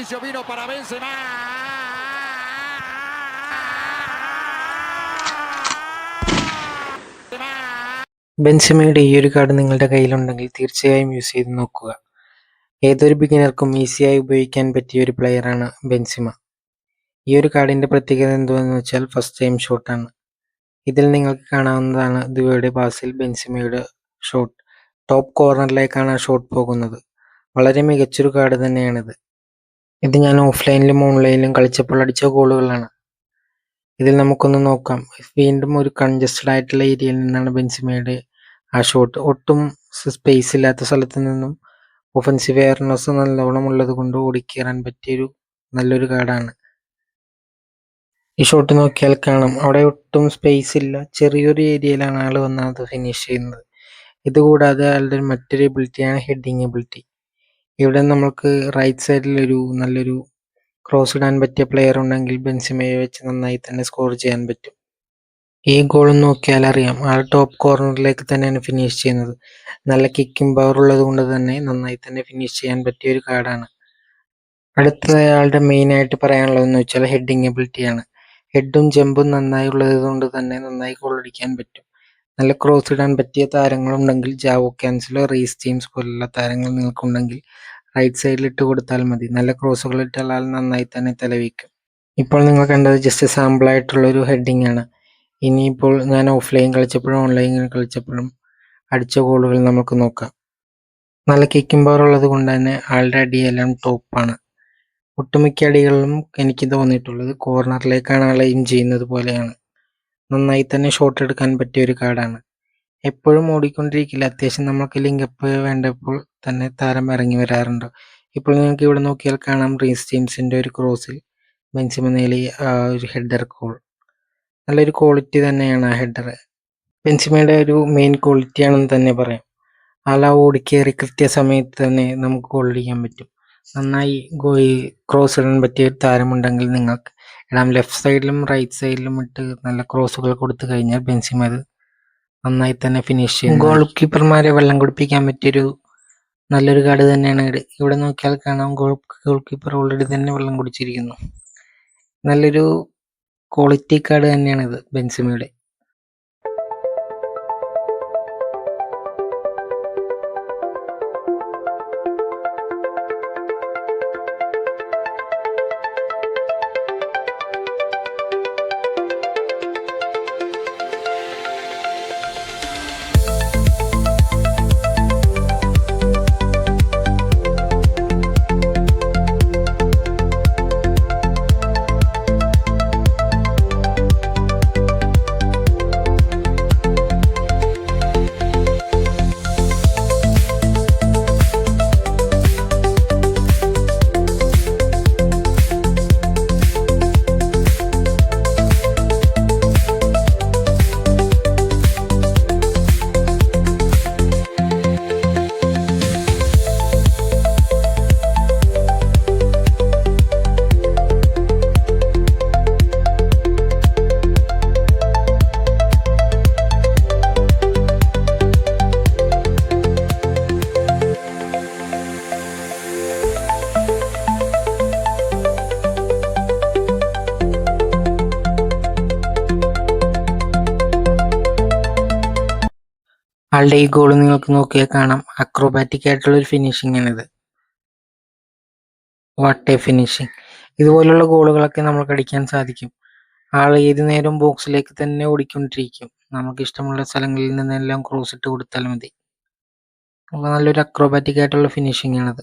inicio vino para Benzema. ബെൻസിമയുടെ ഈ ഒരു card നിങ്ങളുടെ കയ്യിലുണ്ടെങ്കിൽ തീർച്ചയായും യൂസ് ചെയ്ത് നോക്കുക. ഏതൊരു ബിഗിനർക്കും ഈസിയായി ഉപയോഗിക്കാൻ പറ്റിയ ഒരു പ്ലെയറാണ് ബെൻസിമ. ഈ ഒരു കാർഡിന്റെ പ്രത്യേകത എന്തുവെന്ന് വെച്ചാൽ ഫസ്റ്റ് ടൈം ഷോട്ടാണ് ഇതിൽ നിങ്ങൾക്ക് കാണാവുന്നതാണ് ദുവയുടെ പാസിൽ ബെൻസിമയുടെ ഷോട്ട് ടോപ്പ് കോർണറിലേക്കാണ് ഷോട്ട് പോകുന്നത്. വളരെ മികച്ചൊരു കാർഡ് തന്നെയാണിത്. ഇത് ഞാൻ ഓഫ്ലൈനിലും ഓൺലൈനിലും കളിച്ചപ്പോൾ അടിച്ച ഗോളുകളാണ്. ഇതിൽ നമുക്കൊന്ന് നോക്കാം. വീണ്ടും ഒരു കൺജസ്റ്റഡ് ആയിട്ടുള്ള ഏരിയയിൽ നിന്നാണ് ബെൻസിമയുടെ ആ ഷോട്ട് ഒട്ടും സ്പേസ് ഇല്ലാത്ത സ്ഥലത്ത് നിന്നും ഒഫൻസീവ് എയർനെസ് നല്ലോണം ഉള്ളത് കൊണ്ട് ഓടിക്കേറാൻ പറ്റിയൊരു നല്ലൊരു കാർഡാണ് ഈ ഷോട്ട് നോക്കിയാൽ കാണാം. അവിടെ ഒട്ടും സ്പേസ് ഇല്ല. ചെറിയൊരു ഏരിയയിലാണ് ആൾ വന്നത് ഫിനിഷ് ചെയ്യുന്നത്. ഇതുകൂടാതെ ആളുടെ മറ്റൊരു എബിലിറ്റിയാണ് ഹെഡിങ് എബിലിറ്റി ഇവിടെ നമ്മൾക്ക് റൈറ്റ് സൈഡിൽ ഒരു നല്ലൊരു ക്രോസ് ഇടാൻ പറ്റിയ പ്ലെയർ ഉണ്ടെങ്കിൽ ബെൻസിമയെ വെച്ച് നന്നായി തന്നെ സ്കോർ ചെയ്യാൻ പറ്റും. ഈ ഗോൾ നോക്കിയാൽ അറിയാം. ആ ടോപ്പ് കോർണറിലേക്ക് തന്നെയാണ് ഫിനിഷ് ചെയ്യുന്നത്. നല്ല കിക്കും പവർ ഉള്ളത് കൊണ്ട് തന്നെ നന്നായി തന്നെ ഫിനിഷ് ചെയ്യാൻ പറ്റിയ ഒരു കാർഡാണ് അടുത്ത അയാളുടെ മെയിൻ ആയിട്ട് പറയാനുള്ളതെന്ന് വെച്ചാൽ ഹെഡിങ് എബിലിറ്റിയാണ് ഹെഡും ജമ്പും നന്നായി ഉള്ളത് കൊണ്ട് തന്നെ നന്നായി ഗോൾ അടിക്കാൻ പറ്റും. നല്ല ക്രോസ് ഇടാൻ പറ്റിയ താരങ്ങളുണ്ടെങ്കിൽ ജാവോ ക്യാൻസലോ റീസ് ജെയിംസ് പോലുള്ള താരങ്ങൾ നിങ്ങൾക്കുണ്ടെങ്കിൽ റൈറ്റ് സൈഡിൽ ഇട്ട് കൊടുത്താൽ മതി. നല്ല ക്രോസുകൾ ഇട്ടാൽ നന്നായി തന്നെ തലവയ്ക്കും ഇപ്പോൾ നിങ്ങൾ കണ്ടത് ജസ്റ്റ് സാമ്പിൾ ആയിട്ടുള്ള ഒരു ഹെഡിങ് ആണ്. ഇനിയിപ്പോൾ ഞാൻ ഓഫ്ലൈൻ കളിച്ചപ്പോഴും ഓൺലൈനിൽ കളിച്ചപ്പോഴും അടിച്ച ഗോളുകൾ നമുക്ക് നോക്കാം. നല്ല കിക്കിംഗ് പവർ ഉള്ളത് കൊണ്ട് തന്നെ ആളുടെ അടിയെല്ലാം ടോപ്പാണ് ഒട്ടുമിക്ക അടികളിലും എനിക്ക് തോന്നിയിട്ടുള്ളത് കോർണറിലേക്കാണ് ആളെയും ചെയ്യുന്നത് പോലെയാണ്. നന്നായി തന്നെ ഷോട്ട് എടുക്കാൻ പറ്റിയ ഒരു കാർഡാണ് എപ്പോഴും ഓടിക്കൊണ്ടിരിക്കില്ല. അത്യാവശ്യം നമുക്ക് ലിങ്കപ്പ് വേണ്ടപ്പോൾ തന്നെ താരം ഇറങ്ങി വരാറുണ്ട്. ഇപ്പോൾ നിങ്ങൾക്ക് ഇവിടെ നോക്കിയാൽ കാണാം റീസ് ജെയിംസിന്റെ ഒരു ക്രോസിൽ ബെൻസിമ നേലി ആ ഒരു ഹെഡർ കോൾ നല്ലൊരു ക്വാളിറ്റി തന്നെയാണ് ആ ഹെഡർ ബെൻസിമയുടെ ഒരു മെയിൻ ക്വാളിറ്റി ആണെന്ന് തന്നെ പറയാം. ആൾ ആ ഓടിക്കേറി കൃത്യസമയത്ത് തന്നെ നമുക്ക് ഗോൾ അടിക്കാൻ പറ്റും. നന്നായി ക്രോസ് ഇടാൻ പറ്റിയ ഒരു താരമുണ്ടെങ്കിൽ നിങ്ങൾക്ക് ഇടാം. ലെഫ്റ്റ് സൈഡിലും റൈറ്റ് സൈഡിലും ഇട്ട് നല്ല ക്രോസുകൾ കൊടുത്തു കഴിഞ്ഞാൽ ബെൻസിമ അത് നന്നായി തന്നെ ഫിനിഷ് ചെയ്യും ഗോൾ കീപ്പർമാരെ വെള്ളം കുടിപ്പിക്കാൻ പറ്റിയൊരു നല്ലൊരു കാർഡ് തന്നെയാണ് ഇവിടെ. നോക്കിയാൽ കാണാം ഗോൾ ഗോൾ കീപ്പർ ഓൾറെഡി തന്നെ വെള്ളം കുടിച്ചിരിക്കുന്നു. നല്ലൊരു ക്വാളിറ്റി കാർഡ് ഇത് ബെൻസിമയുടെ. ആളുടെ ഈ ഗോൾ നിങ്ങൾക്ക് നോക്കിയാൽ കാണാം. അക്രോബാറ്റിക് ആയിട്ടുള്ള ഒരു ഫിനിഷിംഗ് ആണിത്. വട്ട് എ ഫിനിഷിംഗ് ഇതുപോലുള്ള ഗോളുകളൊക്കെ നമുക്ക് അടിക്കാൻ സാധിക്കും. ആൾ ഏത് നേരം ബോക്സിലേക്ക് തന്നെ ഓടിക്കൊണ്ടിരിക്കും. നമുക്ക് ഇഷ്ടമുള്ള സ്ഥലങ്ങളിൽ നിന്നെല്ലാം ക്രോസ് ഇട്ട് കൊടുത്താൽ മതി. നല്ലൊരു അക്രോബാറ്റിക് ആയിട്ടുള്ള ഫിനിഷിംഗ് ആണത്.